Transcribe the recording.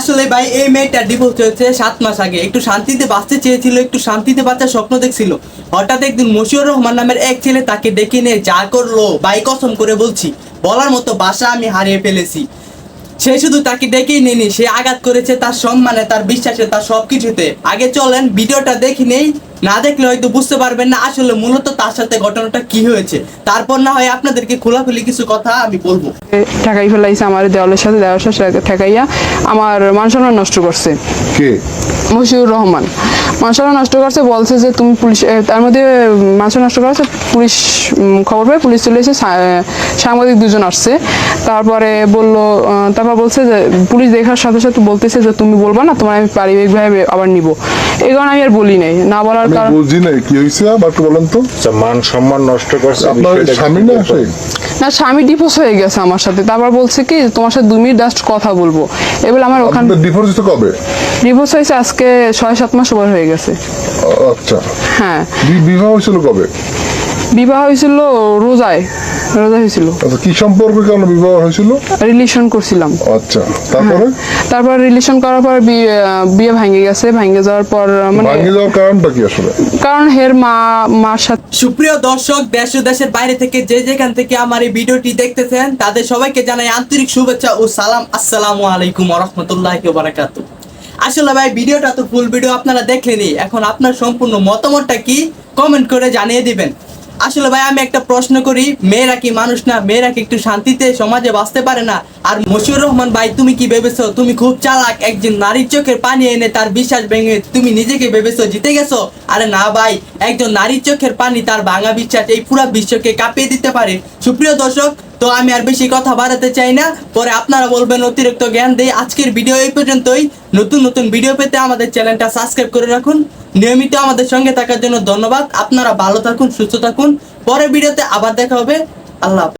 আসলে ভাই, এই মেয়েটা ডিভোর্স হয়েছে সাত মাস আগে। একটু শান্তিতে বাঁচতে চেয়েছিল, একটু শান্তিতে বাঁচার স্বপ্ন দেখছিল। হঠাৎ একদিন মশিউর রহমান নামের এক ছেলে তাকে ডেকে নিয়ে যা করল, ভাই কসম করে বলছি, বলার মতো বাসা আমি হারিয়ে ফেলেছি। সে শুধু তাকে ডেকেই নেনি সে আঘাত করেছে তার সম্মানে, তার বিশ্বাসে, তার সবকিছুতে। আগে চলেন, ভিডিওটা দেখি নেই। না দেখলে হয়তো বুঝতে পারবেন না আসলে মূলত তার সাথে ঘটনাটা কি হয়েছে। তারপর না হয় আপনাদেরকে খোলাখুলি কিছু কথা আমি বলব। ঠেকাই ফেলাইছে আমার দেওয়ালের সাথে দেওয়ার সাথে ঠেকাইয়া আমার মান সম্মান নষ্ট করছে। কে? মশিউর রহমান। মানসম্মান নষ্ট করছে বলছে যে তুমি পুলিশ তার মধ্যে মানসম্মান নষ্ট করেছে পুলিশ খবর পেয়ে পুলিশ চলে এসে সা- সাংবাদিক দুজন আসছে। তারপরে বলল তারপর বলছে যে পুলিশ দেখার সাথে সাথে বলতেছে যে তুমি বলবা না তোমার আমি পারিবারিকভাবে আবার নিব। এই কারণে আমি আর বলি নাই না বলার কারণ বুঝি নাই কি হয়েছে আবার একটু বলেন তো? আচ্ছা, মান সম্মান নষ্ট করছে আপনার স্বামী না আসে না স্বামী ডিভোর্স হয়ে গেছে আমার সাথে। তারপর বলছে কি তোমার সাথে দুই মিনিট জাস্ট কথা বলব। এবার আমার ওখান ডিভোর্স তো কবে? ডিভোর্স হয়েছে আজকে ছয় সাত মাস ওভার হয়ে গেছে। ও, আচ্ছা। হ্যাঁ। বিবাহ হয়েছিল কবে? বিবাহ হয়েছিল রোজায় রোজা হয়েছিল। আচ্ছা কি সম্পর্কে কেন বিবাহ হয়েছিল? রিলেশন করছিলাম। আচ্ছা তারপরে? তারপর রিলেশন করার পর বিয়ে ভেঙে গেছে ভেঙে যাওয়ার পর মানে ভাঙিয়ে যাওয়ার কারণটা কি আসলে? কারণ হের মা মার সাথে সুপ্রিয় দর্শক দেশ ও দেশের বাইরে থেকে যে যেখান থেকে আমার এই ভিডিওটি দেখতেছেন তাদের সবাইকে জানাই আন্তরিক শুভেচ্ছা ও সালাম। আসসালামু আলাইকুম রহমতুল্লাহ বারাকাত আসলে ভাই ভিডিওটা তো ফুল ভিডিও আপনারা দেখলেনি এখন আপনার সম্পূর্ণ মতামতটা কি? কমেন্ট করে জানিয়ে দিবেন। আসলে ভাই, আমি একটা প্রশ্ন করি, মেয়েরা কি মানুষ না? মেয়েরা কি একটু শান্তিতে সমাজে বাঁচতে পারে না? আর মশিউর রহমান ভাই, তুমি কি ভেবেছো? তুমি খুব চালাক, একজন নারীর চোখের পানি এনে তার বিশ্বাস ভেঙে তুমি নিজেকে ভেবেছো জিতে গেছো? আরে না ভাই, একজন নারীর চোখের পানি তার ভাঙা বিশ্বাস এই পুরা বিশ্বকে কাঁপিয়ে দিতে পারে। সুপ্রিয় দর্শক তো আমি আর বেশি কথা বাড়াতে চাই না। পরে আপনারা বলবেন, অতিরিক্ত জ্ঞান দেই আজকের ভিডিও এই পর্যন্তই। নতুন নতুন ভিডিও পেতে আমাদের চ্যানেলটা সাবস্ক্রাইব করে রাখুন। নিয়মিত আমাদের সঙ্গে থাকার জন্য ধন্যবাদ। আপনারা ভালো থাকুন, সুস্থ থাকুন। পরে ভিডিওতে আবার দেখা হবে। আল্লাহ।